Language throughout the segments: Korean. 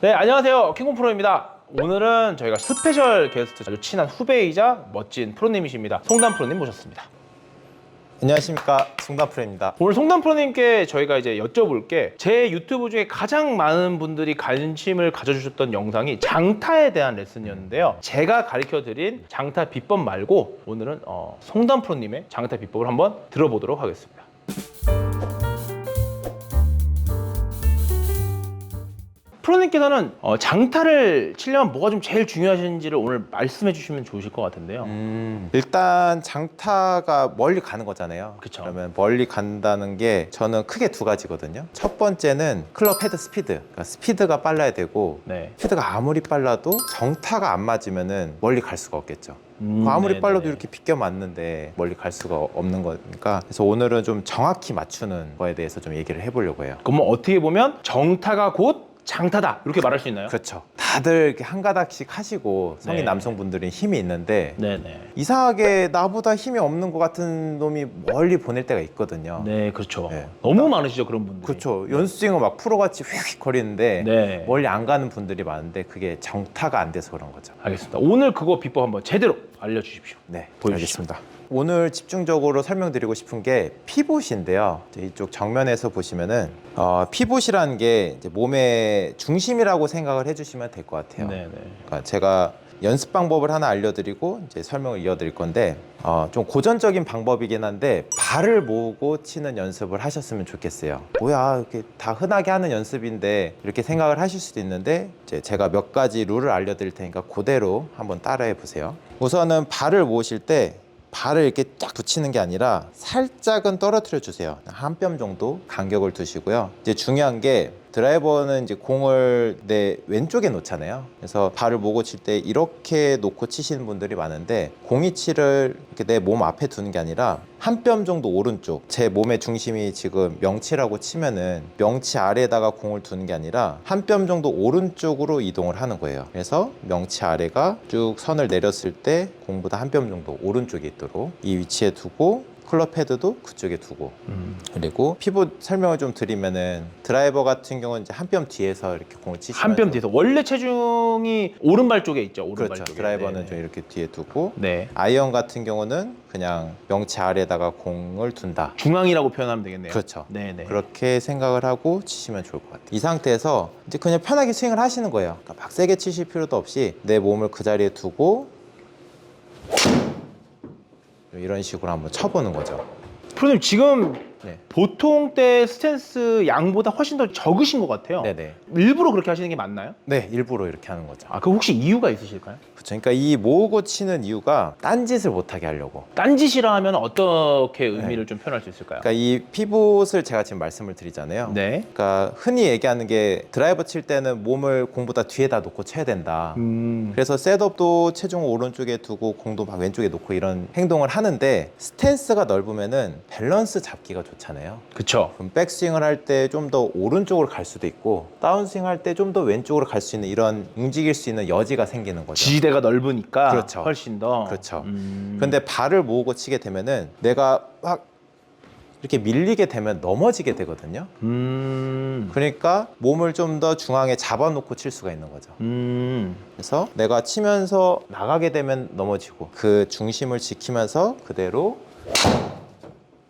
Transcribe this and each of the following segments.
네, 안녕하세요. 킹콩 프로입니다. 오늘은 저희가 스페셜 게스트 아주 친한 후배이자 멋진 프로님이십니다. 송단 프로님 모셨습니다. 안녕하십니까 송다프로입니다. 오늘 송단 프로님께 저희가 이제 여쭤볼 게 제 유튜브 중에 가장 많은 분들이 관심을 가져주셨던 영상이 장타에 대한 레슨이었는데요. 제가 가르쳐 드린 장타 비법 말고 오늘은 어, 송단 프로님의 장타 비법을 한번 들어보도록 하겠습니다. 프로님께서는 어, 장타를 치려면 뭐가 좀 제일 중요하신지를 오늘 말씀해 주시면 좋으실 것 같은데요. 음, 일단 장타가 멀리 가는 거잖아요. 그쵸. 그러면 멀리 간다는 게 저는 크게 두 가지거든요. 첫 번째는 클럽 헤드 스피드. 그러니까 스피드가 빨라야 되고 네. 스피드가 아무리 빨라도 정타가 안 맞으면은 멀리 갈 수가 없겠죠. 음, 아무리 네네네. 빨라도 이렇게 비껴 맞는데 멀리 갈 수가 없는 거니까 그래서 오늘은 좀 정확히 맞추는 거에 대해서 좀 얘기를 해보려고 해요. 그럼 뭐 어떻게 보면 정타가 곧 장타다 이렇게 말할 수 있나요? 그렇죠. 다들 이렇게 한 가닥씩 하시고 성인 네. 남성분들은 힘이 있는데 네네. 이상하게 나보다 힘이 없는 것 같은 놈이 멀리 보낼 때가 있거든요. 네, 그렇죠. 네. 너무 많으시죠 그런 분들이. 그렇죠. 연습생은 막 프로같이 휙휙 거리는데 네. 멀리 안 가는 분들이 많은데 그게 정타가 안 돼서 그런 거죠. 알겠습니다. 오늘 그거 비법 한번 제대로 알려주십시오. 네, 보여주시죠. 알겠습니다. 오늘 집중적으로 설명드리고 싶은 게 피봇인데요. 이쪽 정면에서 보시면은 어, 피봇이라는 게 이제 몸의 중심이라고 생각을 해주시면 될 것 같아요. 네네. 그러니까 제가 연습 방법을 하나 알려드리고 이제 설명을 이어드릴 건데 어, 좀 고전적인 방법이긴 한데 발을 모으고 치는 연습을 하셨으면 좋겠어요. 뭐야 이렇게 다 흔하게 하는 연습인데 이렇게 생각을 하실 수도 있는데 이제 제가 몇 가지 룰을 알려드릴 테니까 그대로 한번 따라해 보세요. 우선은 발을 모으실 때 발을 이렇게 쫙 붙이는 게 아니라 살짝은 떨어뜨려 주세요. 한 뼘 정도 간격을 두시고요. 이제 중요한 게 드라이버는 이제 공을 내 왼쪽에 놓잖아요. 그래서 발을 모고 칠 때 이렇게 놓고 치시는 분들이 많은데 공이치를 이렇게 내 몸 앞에 두는 게 아니라 한 뼘 정도 오른쪽 제 몸의 중심이 지금 명치라고 치면은 명치 아래에다가 공을 두는 게 아니라 한 뼘 정도 오른쪽으로 이동을 하는 거예요. 그래서 명치 아래가 쭉 선을 내렸을 때 공보다 한 뼘 정도 오른쪽에 있도록 이 위치에 두고 클럽 헤드도 그쪽에 두고 음. 그리고 피봇 설명을 좀 드리면은 드라이버 같은 경우는 이제 한 뼘 뒤에서 이렇게 공을 치시면 한 뼘 뒤에서 원래 체중이 오른발 쪽에 있죠. 오른발 그렇죠. 쪽에. 드라이버는 네네. 좀 이렇게 뒤에 두고 네. 아이언 같은 경우는 그냥 명치 아래에다가 공을 둔다. 중앙이라고 표현하면 되겠네요. 그렇죠. 네네. 그렇게 생각을 하고 치시면 좋을 것 같아요. 이 상태에서 이제 그냥 편하게 스윙을 하시는 거예요. 그러니까 막 세게 치실 필요도 없이 내 몸을 그 자리에 두고 이런 식으로 한번 쳐보는 거죠. 프로님 지금 네. 보통 때 스탠스 양보다 훨씬 더 적으신 것 같아요. 네네. 일부러 그렇게 하시는 게 맞나요? 네, 일부러 이렇게 하는 거죠. 아, 그 혹시 이유가 있으실까요? 그렇죠. 그러니까 이 모으고 치는 이유가 딴 짓을 못하게 하려고. 딴짓이라 하면 어떻게 의미를 좀 표현할 수 있을까요? 그러니까 이 피봇을 제가 지금 말씀을 드리잖아요. 네. 그러니까 흔히 얘기하는 게 드라이버 칠 때는 몸을 공보다 뒤에다 놓고 쳐야 된다. 음. 그래서 셋업도 체중을 오른쪽에 두고 공도 막 왼쪽에 놓고 이런 행동을 하는데 스탠스가 넓으면은 밸런스 잡기가 좋잖아요. 그쵸. 그럼 백스윙을 할 때 좀 더 오른쪽으로 갈 수도 있고 다운스윙 할 때 좀 더 왼쪽으로 갈 수 있는 이런 움직일 수 있는 여지가 생기는 거죠. 지지대가 넓으니까 그렇죠. 훨씬 더. 그렇죠. 음. 근데 발을 모으고 치게 되면은 내가 막 이렇게 밀리게 되면 넘어지게 되거든요. 음. 그러니까 몸을 좀 더 중앙에 잡아놓고 칠 수가 있는 거죠. 음. 그래서 내가 치면서 나가게 되면 넘어지고 그 중심을 지키면서 그대로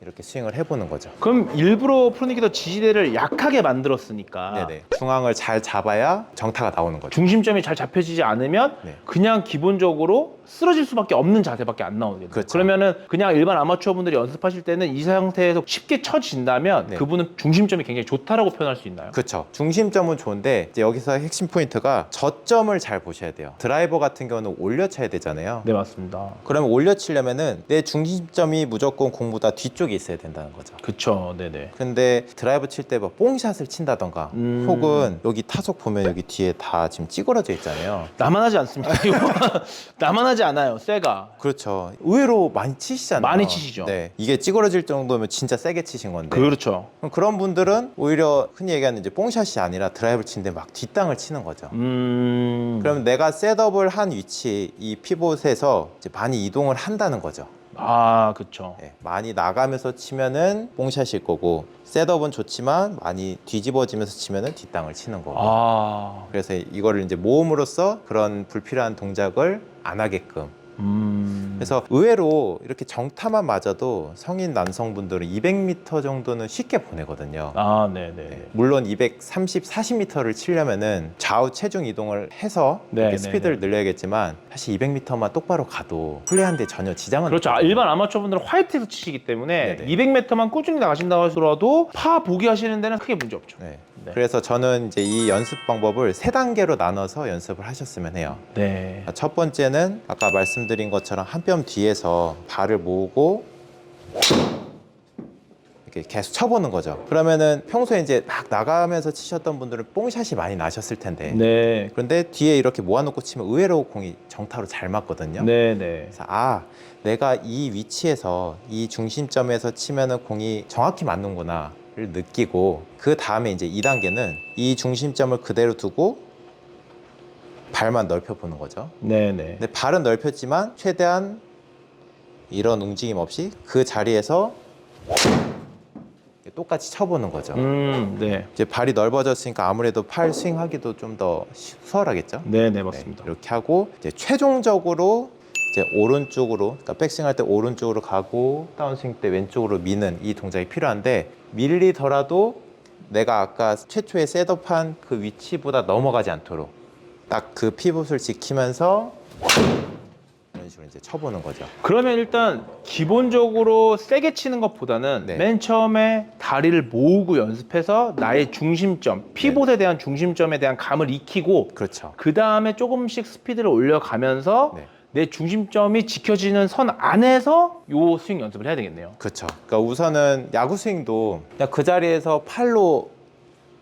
이렇게 스윙을 해보는 거죠. 그럼 일부러 프로님께서 지지대를 약하게 만들었으니까 네네. 중앙을 잘 잡아야 정타가 나오는 거죠. 중심점이 잘 잡혀지지 않으면 네. 그냥 기본적으로 쓰러질 수밖에 없는 자세밖에 안 나오거든요. 그렇죠. 그러면은 그냥 일반 아마추어 분들이 연습하실 때는 이 상태에서 쉽게 쳐진다면 네. 그분은 중심점이 굉장히 좋다라고 표현할 수 있나요? 그렇죠. 중심점은 좋은데 이제 여기서 핵심 포인트가 저점을 잘 보셔야 돼요. 드라이버 같은 경우는 올려 쳐야 되잖아요. 네 맞습니다. 그러면 올려 치려면은 내 중심점이 무조건 공보다 뒤쪽에 있어야 된다는 거죠. 그쵸, 네네. 근데 드라이브 칠때 뭐 뽕샷을 친다던가 음. 혹은 여기 타석 보면 여기 뒤에 다 지금 찌그러져 있잖아요. 나만 하지 않습니다. 나만 하지 않아요. 세가. 그렇죠. 의외로 많이 치시잖아요. 많이 치시죠. 네. 이게 찌그러질 정도면 진짜 세게 치신 건데. 그렇죠. 그럼 그런 분들은 오히려 흔히 얘기하는 이제 뽕샷이 아니라 드라이브를 치는데 막 뒷땅을 치는 거죠. 음. 그럼 내가 셋업을 한 위치 이 피봇에서 이제 많이 이동을 한다는 거죠. 아, 그쵸. 네, 많이 나가면서 치면은 뽕샷일 거고 셋업은 좋지만 많이 뒤집어지면서 치면은 뒷땅을 치는 거고. 아, 그래서 이거를 이제 모음으로써 그런 불필요한 동작을 안 하게끔 음. 그래서 의외로 이렇게 정타만 맞아도 성인 남성분들은 200m 정도는 쉽게 보내거든요. 아, 네네. 네, 물론 230, 40m를 치려면은 좌우 체중 이동을 해서 네, 이렇게 네, 스피드를 늘려야겠지만 사실 200m만 똑바로 가도 플레이하는데 전혀 지장은 그렇죠. 아. 일반 아마추어분들은 화이트에서 치시기 때문에 네네. 200m만 꾸준히 나가신다고 하더라도 파 보기 하시는 데는 크게 문제 없죠. 네. 네. 그래서 저는 이제 이 연습 방법을 세 단계로 나눠서 연습을 하셨으면 해요. 네. 첫 번째는 아까 말씀드린 것처럼 한 뼘 뒤에서 발을 모으고 이렇게 계속 쳐보는 거죠. 그러면은 평소에 이제 막 나가면서 치셨던 분들은 뽕샷이 많이 나셨을 텐데 네. 그런데 뒤에 이렇게 모아놓고 치면 의외로 공이 정타로 잘 맞거든요. 네 네. 그래서 아 내가 이 위치에서 이 중심점에서 치면은 공이 정확히 맞는구나를 느끼고 그 다음에 이제 2단계는 이 중심점을 그대로 두고 발만 넓혀 보는 거죠. 네네. 근데 발은 넓혔지만 최대한 이런 움직임 없이 그 자리에서 똑같이 쳐보는 거죠. 음, 네. 이제 발이 넓어졌으니까 아무래도 팔 스윙하기도 좀 더 수월하겠죠. 네네, 맞습니다. 네, 이렇게 하고 이제 최종적으로 이제 오른쪽으로 그러니까 백스윙 할 때 오른쪽으로 가고 다운스윙 때 왼쪽으로 미는 이 동작이 필요한데 밀리더라도 내가 아까 최초에 셋업한 그 위치보다 넘어가지 않도록 딱 그 피봇을 지키면서 이런 식으로 이제 쳐보는 거죠. 그러면 일단 기본적으로 세게 치는 것보다는 네. 맨 처음에 다리를 모으고 연습해서 나의 중심점, 피봇에 대한 중심점에 대한 감을 익히고 그렇죠. 그 다음에 조금씩 스피드를 올려가면서 네. 내 중심점이 지켜지는 선 안에서 요 스윙 연습을 해야 되겠네요. 그렇죠. 그러니까 우선은 야구 스윙도 그냥 그 자리에서 팔로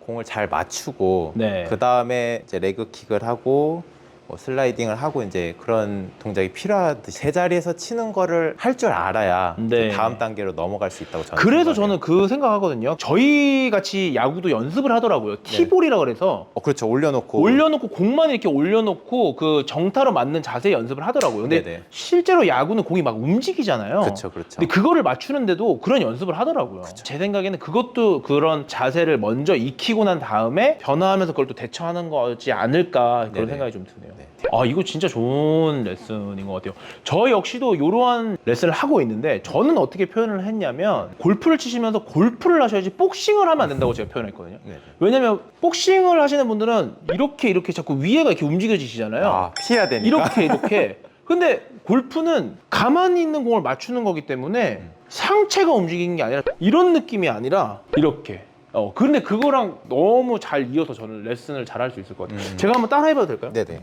공을 잘 맞추고 네. 그 다음에 이제 레그킥을 하고 뭐 슬라이딩을 하고 이제 그런 동작이 필요하듯이 세 자리에서 치는 거를 할 줄 알아야 네. 다음 단계로 넘어갈 수 있다고 저는 그래서 생각해요. 저는 그 생각하거든요. 저희 같이 야구도 연습을 하더라고요. 티볼이라 그래서 어 그렇죠 올려놓고 올려놓고 공만 이렇게 올려놓고 그 정타로 맞는 자세 연습을 하더라고요. 근데 네네. 실제로 야구는 공이 막 움직이잖아요. 그렇죠 그렇죠 근데 그거를 맞추는데도 그런 연습을 하더라고요. 제 생각에는 그것도 그런 자세를 먼저 익히고 난 다음에 변화하면서 그걸 또 대처하는 거지 않을까 그런 네네. 생각이 좀 드네요. 네. 아 이거 진짜 좋은 레슨인 것 같아요. 저 역시도 이러한 레슨을 하고 있는데 저는 어떻게 표현을 했냐면 골프를 치시면서 골프를 하셔야지 복싱을 하면 안 된다고 제가 표현했거든요. 네. 왜냐면 복싱을 하시는 분들은 이렇게 이렇게 자꾸 위에가 이렇게 움직여지시잖아요. 아 피해야 되니까 이렇게 이렇게. 근데 골프는 가만히 있는 공을 맞추는 거기 때문에 상체가 움직이는 게 아니라 이런 느낌이 아니라 이렇게. 어 근데 그거랑 너무 잘 이어서 저는 레슨을 잘 할 수 있을 것 같아요. 음. 제가 한번 따라해봐도 될까요? 네네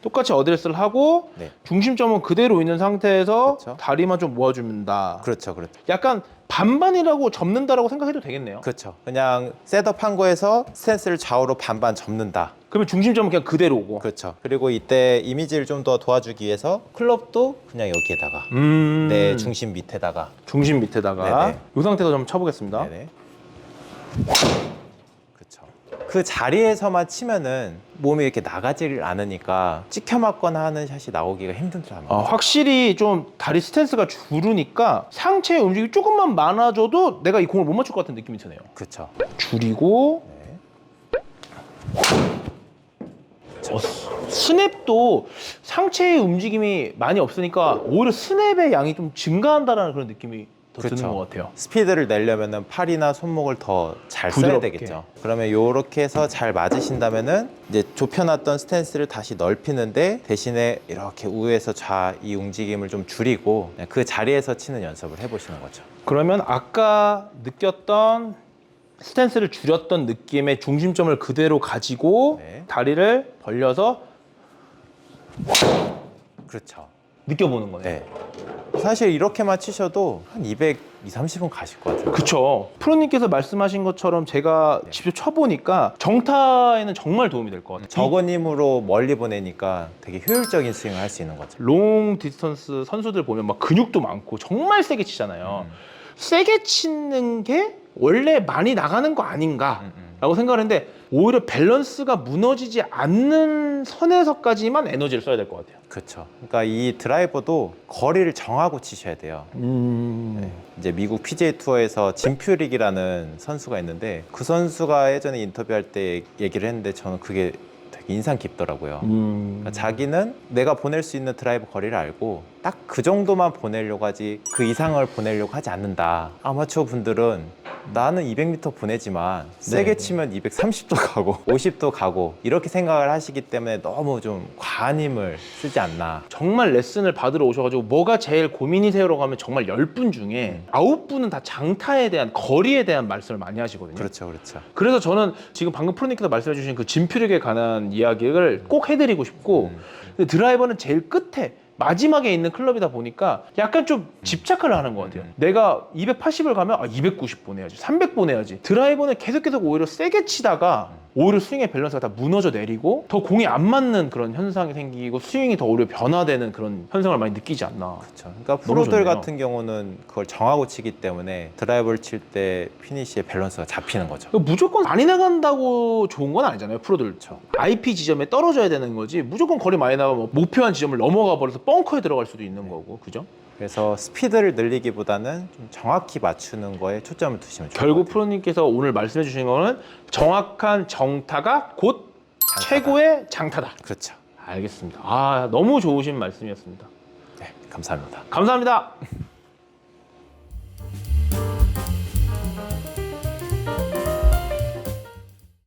똑같이 어드레스를 하고 네. 중심점은 그대로 있는 상태에서 그렇죠. 다리만 좀 모아줍니다. 그렇죠 그렇죠 약간 반반이라고 접는다라고 생각해도 되겠네요. 그렇죠 그냥 셋업한 거에서 스탠스를 좌우로 반반 접는다 그러면 중심점은 그냥 그대로고. 그렇죠 그리고 이때 이미지를 좀 더 도와주기 위해서 클럽도 그냥 여기에다가 음. 내 중심 밑에다가 중심 밑에다가 네네. 이 상태에서 좀 쳐보겠습니다. 네네. 그렇죠. 그 자리에서만 치면은 몸이 이렇게 나가지를 않으니까 찍혀 맞거나 하는 샷이 나오기가 힘들더라고요. 아, 확실히 좀 다리 스탠스가 줄으니까 상체 움직임이 조금만 많아져도 내가 이 공을 못 맞출 것 같은 느낌이 드네요. 그렇죠. 줄이고 네. 어, 스- 스냅도 상체의 움직임이 많이 없으니까 오히려 스냅의 양이 좀 증가한다라는 그런 느낌이 더 그렇죠. 드는 것 같아요. 스피드를 내려면은 팔이나 손목을 더 잘 써야 부드럽게. 되겠죠. 그러면 요렇게 해서 잘 맞으신다면은 이제 좁혀놨던 스탠스를 다시 넓히는데 대신에 이렇게 우에서 좌 이 움직임을 좀 줄이고 그냥 그 자리에서 치는 연습을 해보시는 거죠. 그러면 아까 느꼈던 스탠스를 줄였던 느낌의 중심점을 그대로 가지고 네. 다리를 벌려서 그렇죠. 느껴보는 거네요. 네. 사실 이렇게만 치셔도 한 200, 2, 30분 가실 것 같아요. 그쵸. 프로님께서 말씀하신 것처럼 제가 네. 직접 쳐보니까 정타에는 정말 도움이 될 것 같아요. 적은 힘으로 멀리 보내니까 되게 효율적인 스윙을 할 수 있는 거죠. 롱 디스턴스 선수들 보면 막 근육도 많고 정말 세게 치잖아요. 음. 세게 치는 게 원래 많이 나가는 거 아닌가? 음, 음. 라고 생각을 했는데 오히려 밸런스가 무너지지 않는 선에서까지만 에너지를 써야 될 것 같아요. 그렇죠. 그러니까 이 드라이버도 거리를 정하고 치셔야 돼요. 음. 네. 이제 미국 PGA 투어에서 짐 퓨릭이라는 선수가 있는데 그 선수가 예전에 인터뷰할 때 얘기를 했는데 저는 그게 되게 인상 깊더라고요. 음. 그러니까 자기는 내가 보낼 수 있는 드라이브 거리를 알고 딱 그 정도만 보내려고 하지 그 이상을 보내려고 하지 않는다. 아마추어 분들은 나는 200m 보내지만 세게 네. 치면 230도 가고 50도 가고 이렇게 생각을 하시기 때문에 너무 좀 과한 힘을 쓰지 않나. 정말 레슨을 받으러 오셔가지고 뭐가 제일 고민이세요라고 하면 정말 10분 중에 아홉 분은 다 장타에 대한 거리에 대한 말씀을 많이 하시거든요. 그렇죠, 그렇죠. 그래서 저는 지금 방금 프로님께서 말씀해 주신 그 진퓨력에 관한 이야기를 꼭 해드리고 싶고 음. 근데 드라이버는 제일 끝에 마지막에 있는 클럽이다 보니까 약간 좀 집착을 하는 것 같아요. 음. 내가 280을 가면 아, 290 보내야지, 300 보내야지. 드라이버는 계속 계속 오히려 세게 치다가 오히려 스윙의 밸런스가 다 무너져 내리고 더 공이 안 맞는 그런 현상이 생기고 스윙이 더 오히려 변화되는 그런 현상을 많이 느끼지 않나. 그렇죠. 그러니까 프로들 좋네요. 같은 경우는 그걸 정하고 치기 때문에 드라이버를 칠 때 피니시의 밸런스가 잡히는 거죠. 무조건 많이 나간다고 좋은 건 아니잖아요, 프로들. IP 지점에 떨어져야 되는 거지. 무조건 거리 많이 나가면 뭐 목표한 지점을 넘어가 버려서 벙커에 들어갈 수도 있는 거고, 그죠? 그래서 스피드를 늘리기보다는 좀 정확히 맞추는 거에 초점을 두시면 좋을 결국 것 같아요. 프로님께서 오늘 말씀해 주신 거는 정확한 정타가 곧 장타다. 최고의 장타다. 그렇죠. 알겠습니다. 아, 너무 좋으신 말씀이었습니다. 네, 감사합니다. 감사합니다.